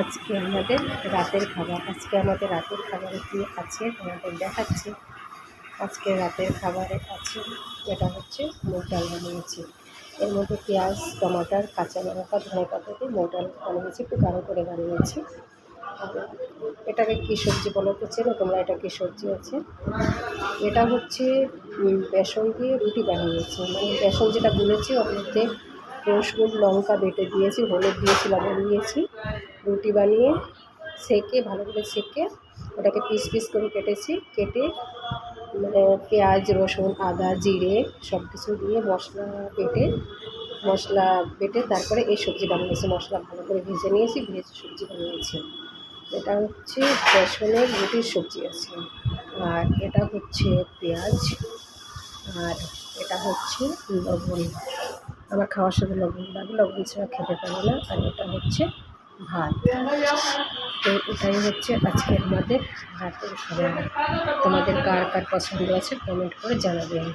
আজকে আমাদের রাতের খাবার, আজকে আমাদের রাতের খাবারে কি আছে তোমাদের দেখাচ্ছি। আজকে রাতের খাবারে আছে এটা হচ্ছে মুগ ডাল বানিয়েছি। এর মধ্যে পেঁয়াজ, টমাটার, কাঁচা লঙ্কা, ধনে পাতা দিয়ে মুগ ডাল বানিয়েছি, একটু গাঢ় করে বানিয়েছি। এটাকে কী সবজি বলো তো, চেনো তোমরা এটা কী সবজি আছে? এটা হচ্ছে বেসন দিয়ে রুটি বানিয়েছি। মানে বেসন যেটা গুলেছি, ওর মধ্যে রসুন, লঙ্কা বেটে দিয়েছি, হলুদ দিয়েছি, লবণ দিয়েছি। রুটি বানিয়ে সেকে, ভালো করে সেকে, ওটাকে পিস পিস করে কেটেছি। কেটে মানে পেঁয়াজ, রসুন, আদা, জিরে সব কিছু দিয়ে মশলা বেটে মশলা বেটে তারপরে এই সবজি বানিয়েছি। মশলা ভালো করে ভেজে নিয়েছি, ভেজে সবজি বানিয়েছি। এটা হচ্ছে বেসনের রুটির সবজি আছে। আর এটা হচ্ছে পেঁয়াজ, আর এটা হচ্ছে লবণ। আমার খাওয়ার সাথে লবণ লাগে, লবণ ছাড়া খেতে পারি না। আর এটা হচ্ছে ভাত। তো এটাই হচ্ছে আজকে আমাদের ভাতের খাবার। তোমাদের কার কার পছন্দ আছে কমেন্ট করে জানাবেন।